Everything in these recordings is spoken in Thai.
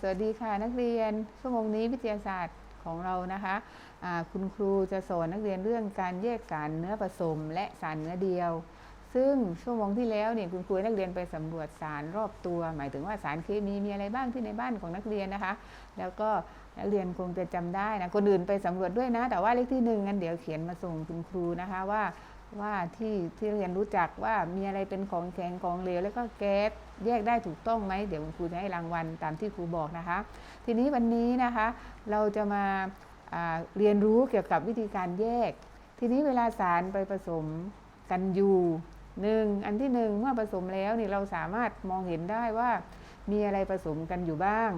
สวัสดีค่ะนักเรียนชั่วโมงนี้วิทยาศาสตร์ของเรานะคะคุณครูจะสอนนักเรียนเรื่องการแยกสารเนื้อผสม และสารเนื้อเดียว ซึ่งชั่วโมงที่แล้วเนี่ยคุณครูให้นักเรียนไปสำรวจสารรอบตัว หมายถึงว่าสารเคมีมีอะไรบ้างที่ในบ้านของนักเรียนนะคะ แล้วก็ นักเรียนคงจะจำได้นะคนอื่นไปสำรวจด้วยนะ แต่ว่าเลขที่หนึ่งงั้นเดี๋ยวเขียนมาส่งคุณครูนะคะว่าว่าที่ที่เรียนรู้จักว่ามีอะไรเป็นของแข็งของเหลวแล้วก็แก๊สแยกได้ถูกต้องไหมเดี๋ยวคุณครูจะให้รางวัลตามที่ครูบอกนะคะ ทีนี้วันนี้นะคะ เราจะมาอ่าเรียนรู้เกี่ยวกับวิธีการแยก ทีนี้เวลาสารไปผสมกันอยู่หนึ่งอันที่หนึ่งเมื่อผสมแล้วนี่เราสามารถมองเห็นได้ว่ามีอะไรผสมกันอยู่บ้าง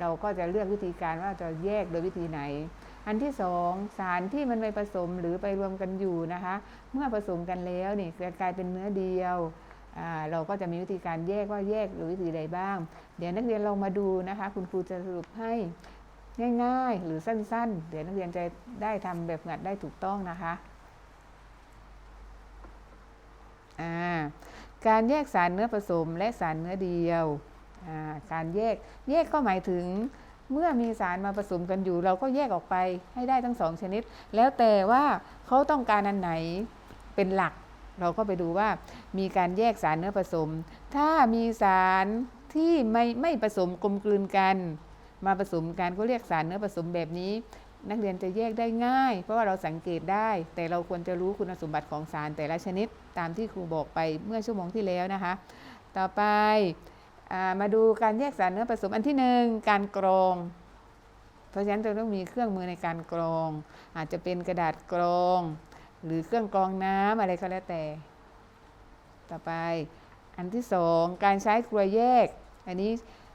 เราก็จะเลือกวิธีการว่าจะแยกโดยวิธีไหน อันที่สองสารที่มันไปผสมหรือไปรวมกันอยู่นะคะ เมื่อผสมกันแล้วนี่จะกลายเป็นเนื้อเดียวเราก็จะมีวิธีการแยกว่าแยกโดยวิธีใดบ้าง เดี๋ยวนักเรียนลองมาดูนะคะ คุณครูจะสรุปให้ง่าย ๆ หรือสั้น ๆ เดี๋ยวนักเรียนจะได้ทำแบบหัดได้ถูกต้องนะคะการแยกสารเนื้อผสมและสารเนื้อเดียว การแยก แยกก็หมายถึงเมื่อมีสารมาผสมกันอยู่ เราก็แยกออกไปให้ได้ทั้งสองชนิด แล้วแต่ว่าเขาต้องการอันไหนเป็นหลัก เราก็ไปดูว่ามีการแยกสารเนื้อผสม ถ้ามีสารที่ไม่ไม่ผสมกลมกลืนกัน มาผสมกันก็เรียกสารเนื้อผสมแบบนี้ นักเรียนจะแยกได้ง่าย เพราะว่าเราสังเกตได้ แต่เราควรจะรู้คุณสมบัติของสารแต่ละชนิด ตามที่ครูบอกไปเมื่อชั่วโมงที่แล้วนะคะ ต่อไป มาดูการแยกสารเนื้อผสมอันที่หนึ่งการกรอง เพราะฉะนั้นเราต้องมีเครื่องมือในการกรอง อาจจะเป็นกระดาษกรอง หรือเครื่องกรองน้ำอะไรก็แล้วแต่ ต่อไปอันที่สองการใช้กลัวยแยก อันนี้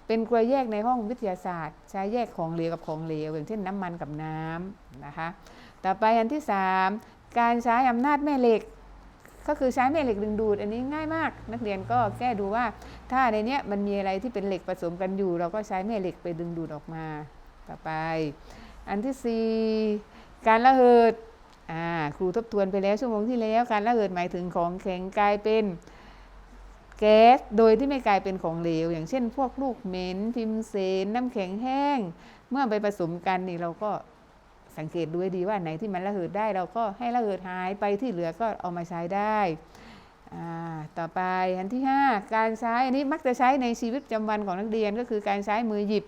เป็นกลัวยแยกในห้องวิทยาศาสตร์ ใช้แยกของเหลวกับของเหลวอย่างเช่นน้ำมันกับน้ำนะคะ ต่อไปอันที่สามการใช้อำนาจแม่เหล็ก ก็คือใช้แม่เหล็กดึงดูด อันนี้ง่ายมาก นักเรียนก็แก้ดูว่า ถ้าในเนี้ยมันมีอะไรที่เป็นเหล็กผสมกันอยู่ เราก็ใช้แม่เหล็กไปดึงดูดออกมาต่อไป อันที่สี่การระเหิดครูทบทวนไปแล้วชั่วโมงที่แล้วการระเหิดหมายถึงของแข็งกลายเป็นแก๊สโดยที่ไม่กลายเป็นของเหลว อย่างเช่น พวกลูกเหม็นพิมเสนน้ำแข็งแห้ง เมื่อไปผสมกันนี่เราก็ สังเกตดูให้ดีว่าไหนที่มันระเหิดได้เราก็ให้ระเหิดหายไปที่เหลือก็เอามาใช้ได้ต่อไปอันที่ 5 การใช้อันนี้มักจะใช้ในชีวิตประจำวันของนักเรียนก็คือการใช้มือหยิบ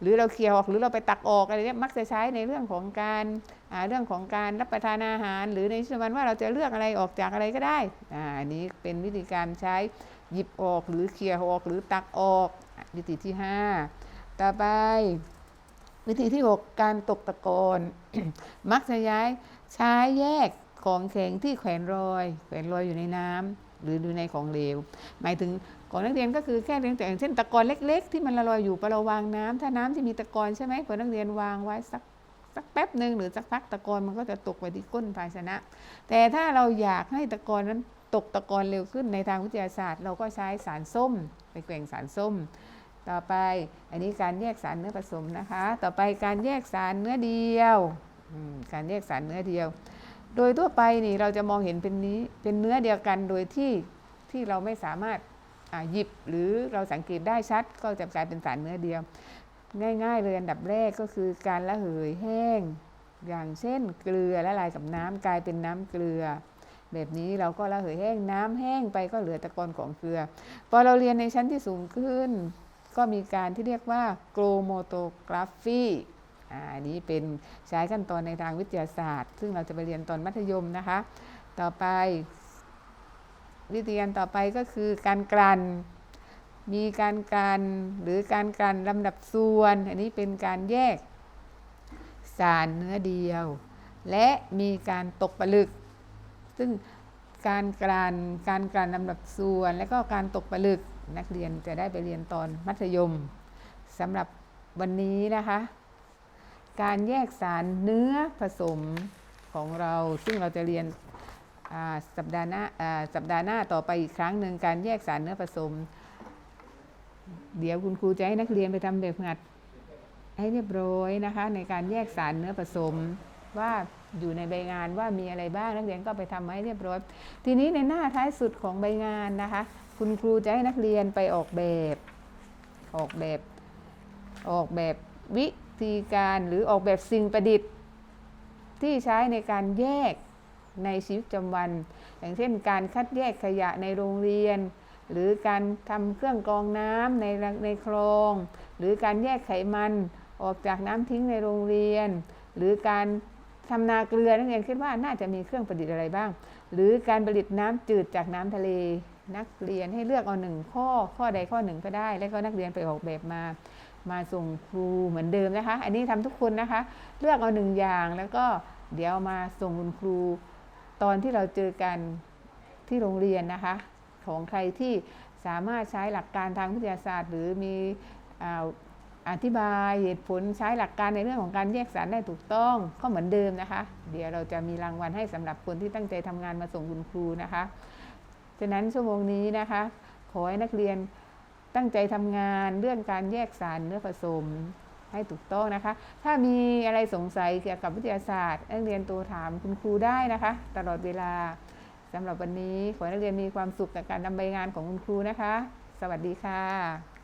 หรือเราเคลียร์ออกหรือเราไปตักออกอะไรเนี้ยมักจะใช้ในเรื่องของการเรื่องของการรับประทานอาหาร หรือในชีวิตประจำวันว่าเราจะเลือกอะไรออกจากอะไรก็ได้อันนี้เป็นวิธีการใช้หยิบออกหรือเคลียร์ออกหรือตักออกวิธีที่ 5 ต่อไป วิธีที่ 6 การตกตะกอนมักจะย้ายใช้แยกของแข็งที่แขวนรอย แขวนรอยอยู่ในน้ำหรืออยู่ในของเหลว หมายถึงของนักเรียนก็คือแค่เพียงแต่อย่างเช่นตะกอนเล็ก ๆ ที่มันละลอยอยู่พอเราวางน้ำถ้าน้ำที่มีตะกอนใช่ไหมพอนักเรียนวางไว้สักสักแป๊บหนึ่งหรือสักพักตะกอนมันก็จะตกไปที่ก้นภาชนะ แต่ถ้าเราอยากให้ตะกอนนั้นตกตะกอนเร็วขึ้นในทางวิทยาศาสตร์ เราก็ใช้สารส้ม ไปแกว่งสารส้ม ต่อไปอันนี้การแยกสารเนื้อผสมนะคะ ต่อไปการแยกสารเนื้อเดียว การแยกสารเนื้อเดียว โดยทั่วไปนี่เราจะมองเห็นเป็นนี้เป็นเนื้อเดียวกันโดยที่ที่เราไม่สามารถหยิบหรือเราสังเกตได้ชัด ก็จะกลายเป็นสารเนื้อเดียว ง่ายๆเลยอันดับแรกก็คือการระเหยแห้ง อย่างเช่น เกลือละลายกับน้ำกลายเป็นน้ำเกลือ แบบนี้เราก็ระเหยแห้งน้ำแห้งไปก็เหลือตะกอนของเกลือ พอเราเรียนในชั้นที่สูงขึ้น ก็มีการที่เรียกว่าโกลโมโตกราฟีอ่าอันนี้เป็นใช้ขั้นตอนในทางวิทยาศาสตร์ ซึ่งเราจะไปเรียนตอนมัธยมนะคะ ต่อไป วิธีการต่อไปก็คือการกลั่นมีการกลั่นหรือการกลั่นลำดับส่วน อันนี้เป็นการแยกสารเนื้อเดียว และมีการตกผลึก ซึ่งการกลั่นการกลั่นลำดับส่วน และก็การตกผลึก นักเรียนจะได้ไปเรียนตอนมัธยมสำหรับวันนี้นะคะ การแยกสารเนื้อผสมของเรา ซึ่งเราจะเรียนสัปดาห์หน้าอ่าสัปดาห์หน้าต่อไปอีกครั้งหนึ่งการแยกสารเนื้อผสม เดี๋ยวคุณครูจะให้นักเรียนไปทำแบบหัดให้เรียบร้อยนะคะ ในการแยกสารเนื้อผสมว่า อยู่ในใบงานว่ามีอะไรบ้างนักเรียนก็ไปทำให้เรียบร้อย ทีนี้ในหน้าท้ายสุดของใบงานนะคะ คุณครูจะให้นักเรียนไปออกแบบ ออกแบบ ออกแบบวิธีการหรือออกแบบสิ่งประดิษฐ์ ที่ใช้ในการแยกในชีวิตประจำวัน อย่างเช่น การคัดแยกขยะในโรงเรียน หรือการทำเครื่องกรองน้ำในในคลอง หรือการแยกไขมันออกจากน้ำทิ้งในโรงเรียน หรือการ ทำนาเกลือนักเรียนคิดว่าน่าจะมีเครื่องประดิษฐ์อะไรบ้าง หรือการผลิตน้ำจืดจากน้ำทะเลนักเรียนให้เลือกเอาหนึ่งข้อข้อใดข้อหนึ่งก็ได้ แล้วก็นักเรียนไปออกแบบมา มาส่งครูเหมือนเดิมนะคะ อันนี้ทำทุกคนนะคะ เลือกเอาหนึ่งอย่างแล้วก็เดี๋ยวมาส่งคุณครู ตอนที่เราเจอกันที่โรงเรียนนะคะ ของใครที่สามารถใช้หลักการทางวิทยาศาสตร์ หรือมี อธิบายเหตุผลใช้หลักการในเรื่องของการแยกสารได้ถูกต้องก็เหมือนเดิมนะคะ เดี๋ยวเราจะมีรางวัลให้สำหรับคนที่ตั้งใจทำงานมาส่งคุณครูนะคะฉะนั้นชั่วโมงนี้นะคะ ขอให้นักเรียนตั้งใจทำงานเรื่องการแยกสารเนื้อผสมให้ถูกต้องนะคะ ถ้ามีอะไรสงสัยเกี่ยวกับวิทยาศาสตร์นักเรียนตัวถามคุณครูได้นะคะ ตลอดเวลาสำหรับวันนี้ขอให้นักเรียนมีความสุขกับการทำใบงานของคุณครูนะคะ สวัสดีค่ะ